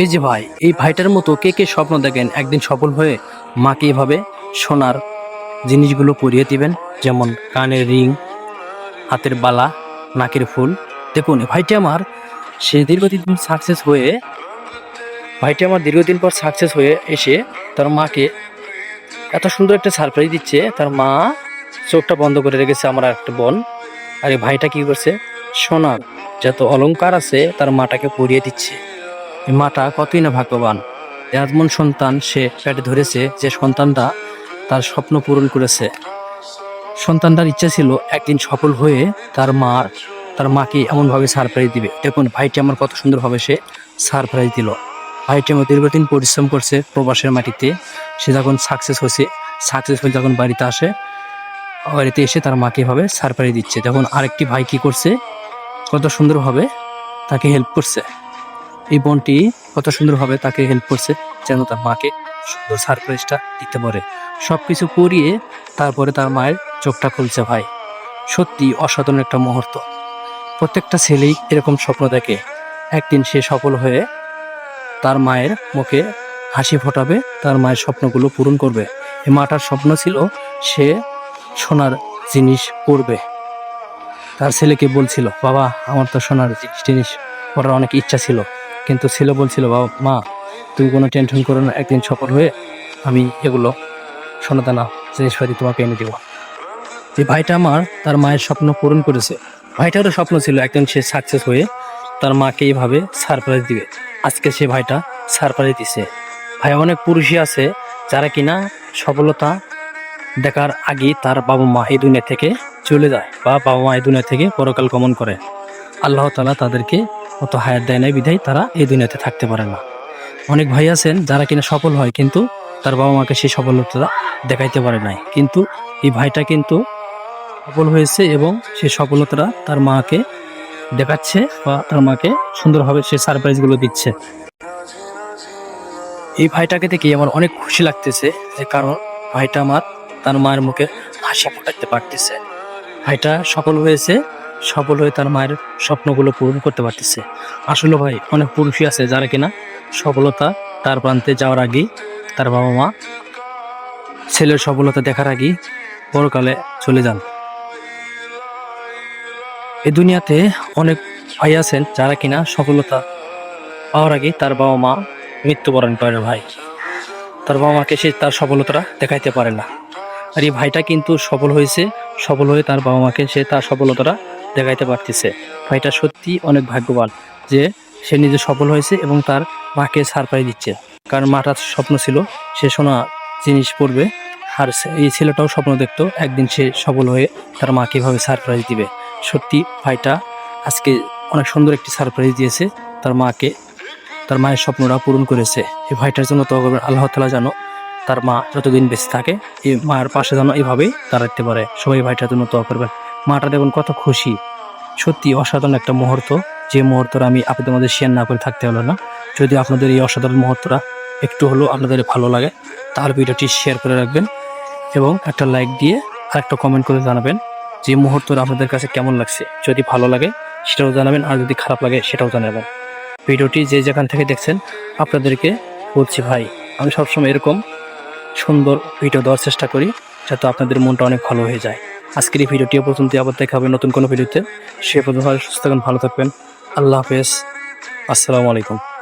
এই যে ভাই, এই ভাইটার মতো কে কে স্বপ্ন দেখেন একদিন সফল হয়ে মাকে এভাবে সোনার জিনিসগুলো পরিয়ে দিবেন? যেমন কানের রিং, হাতের বালা, নাকের ফুল। দেখুন ভাইটি আমার সে দীর্ঘদিন সাকসেস হয়ে, ভাইটি আমার দীর্ঘদিন পর সাকসেস হয়ে এসে তার মাকে এত সুন্দর একটা সারপ্রাইজ দিচ্ছে। তার মা চোখটা বন্ধ করে রেখেছে আমার একটা বোন। আর এই ভাইটা কি করছে? সোনার যত অলংকার আছে, তার মাটাকে পরিয়ে দিচ্ছে। মাটা কতই না ভাগ্যবান। এমন সন্তান সে পেটে ধরেছে যে সন্তানটা তার স্বপ্ন পূরণ করেছে। সন্তানটার ইচ্ছা ছিল একদিন সফল হয়ে তার মার তার মাকে এমনভাবে সারপ্রাইজ দিবে। দেখুন, ভাইটি আমার কত সুন্দরভাবে সে সারপ্রাইজ দিল। ভাইটি আমার দীর্ঘদিন পরিশ্রম করছে প্রবাসের মাটিতে। সে যখন সাকসেস হয়েছে সাকসেস হয়ে যখন বাড়িতে আসে, বাড়িতে এসে তার মাকে এভাবে সারপ্রাইজ দিচ্ছে। তখন আরেকটি ভাই কী করছে, কত সুন্দরভাবে তাকে হেল্প করছে। এই বোনটি কত সুন্দরভাবে তাকে হেল্প করছে, যেন তার মাকে সুন্দর সারপ্রাইজটা দিতে পারে। সব কিছু করিয়ে তারপরে তার মায়ের চোখটা খুলছে ভাই। সত্যি অসাধারণ একটা মুহূর্ত। প্রত্যেকটা ছেলেই এরকম স্বপ্ন দেখে। একদিন সে সফল হয়ে তার মায়ের মুখে হাসি ফোটাবে, তার মায়ের স্বপ্নগুলো পূরণ করবে। এই মাটার স্বপ্ন ছিল সে সোনার জিনিস পরবে। তার ছেলেকে বলছিল, বাবা, আমার তো সোনার জিনিস টিনিস পরার অনেক ইচ্ছা ছিল। কিন্তু ছেলে বলছিল, বাবা, মা, তুমি কোনো টেনশন করো না, একদিন সফল হয়ে আমি এগুলো সোনাদানা জিনিসপাতি তোমাকে এনে দেবো। যে ভাইটা আমার, তার মায়ের স্বপ্ন পূরণ করেছে। ভাইটারও স্বপ্ন ছিল একদিন সে সাকসেস হয়ে তার মাকে এইভাবে সারপ্রাইজ দিবে। আজকে সে ভাইটা সারপ্রাইজ দিছে। ভাই অনেক পুরুষই আছে যারা কিনা সফলতা দেখার আগে তার বাবা মা এই দুনিয়া থেকে চলে যায় বা বাবা মা এই দুনিয়া থেকে পরকাল গমন করে। আল্লাহ তালা তাদেরকে অত হায়াত দেয় নাই বিধায় তারা এই দুনিয়াতে থাকতে পারে না। অনেক ভাই আছেন যারা কিনা সফল হয়, কিন্তু তার বাবা মাকে সেই সফলতা দেখাইতে পারে নাই। কিন্তু এই ভাইটা কিন্তু সফল হয়েছে এবং সেই সফলতাটা তার মাকে দেখাচ্ছে বা তার মাকে সুন্দরভাবে সে সারপ্রাইজগুলো দিচ্ছে। এই ভাইটাকে দেখে আমার অনেক খুশি লাগতেছে যে কারণ ভাইটা আমার তার মায়ের মুখে হাসি ফোটাতে পারতেছে। ভাইটা সফল হয়েছে সফল হয়ে তার মায়ের স্বপ্নগুলো পূরণ করতে পারতেছে। আসলে ভাই, অনেক পুরুষই আছে যারা কিনা সফলতা তার প্রান্তে যাওয়ার আগেই তার বাবা মা ছেলের সফলতা দেখার আগেই পরকালে চলে যান। এ দুনিয়াতে অনেক ভাই আছেন যারা কিনা সফলতা পাওয়ার আগে তার বাবা মা মৃত্যুবরণ করে ভাই। তার বাবা মাকে সে তার সফলতাটা দেখাইতে পারে না। আর এই ভাইটা কিন্তু সফল হয়েছে, সফল হয়ে তার বাবা মাকে সে তার সফলতাটা দেখাইতে পারতেছে। ভাইটা সত্যি অনেক ভাগ্যবান যে সে নিজে সফল হয়েছে এবং তার মাকে সারপ্রাইজ দিচ্ছে। কারণ মাটার স্বপ্ন ছিল, সে সোনা জিনিস পড়বে আর এই ছেলেটাও স্বপ্ন দেখতো একদিন সে সফল হয়ে তার মাকে এভাবে সারপ্রাইজ দিবে। সত্যি, ভাইটা আজকে অনেক সুন্দর একটি সারপ্রাইজ দিয়েছে, তার মাকে, তার মায়ের স্বপ্নটা পূরণ করেছে। এই ভাইটার জন্য তো আল্লাহ তালা যেন তার মা যতদিন বেঁচে থাকে, এই মায়ের পাশে যেন এইভাবেই দাঁড়াতে পারে। সবাই ভাইটার জন্য দোয়া করবেন। মাটা দেখুন কত খুশি। সত্যি অসাধারণ একটা মুহূর্ত। যে মুহূর্তটা আমি আপনাদের মধ্যে শেয়ার না করে থাকতে হলো না। যদি আপনাদের এই অসাধারণ মুহূর্তটা একটু হলেও আপনাদের ভালো লাগে, তাহলে ভিডিওটি শেয়ার করে রাখবেন এবং একটা লাইক দিয়ে আর একটা কমেন্ট করে জানাবেন যে মুহূর্তটা আপনাদের কাছে কেমন লাগছে। যদি ভালো লাগে, সেটাও জানাবেন, আর যদি খারাপ লাগে, সেটাও জানাবেন। ভিডিওটি যে যেখান থেকে দেখছেন, আপনাদেরকে বলছি ভাই, আমি সবসময় এরকম সুন্দর ভিডিও দেওয়ার চেষ্টা করি, যাতে আপনাদের মনটা অনেক ভালো হয়ে যায়। আজকের এই ভিডিওটি পর্যন্ত আবার দেখা হবে নতুন কোনো ভিডিওতে সে পর্যন্ত সুস্থ থাকবেন, ভালো থাকবেন। আল্লাহ হাফেজ। আসসালামু আলাইকুম।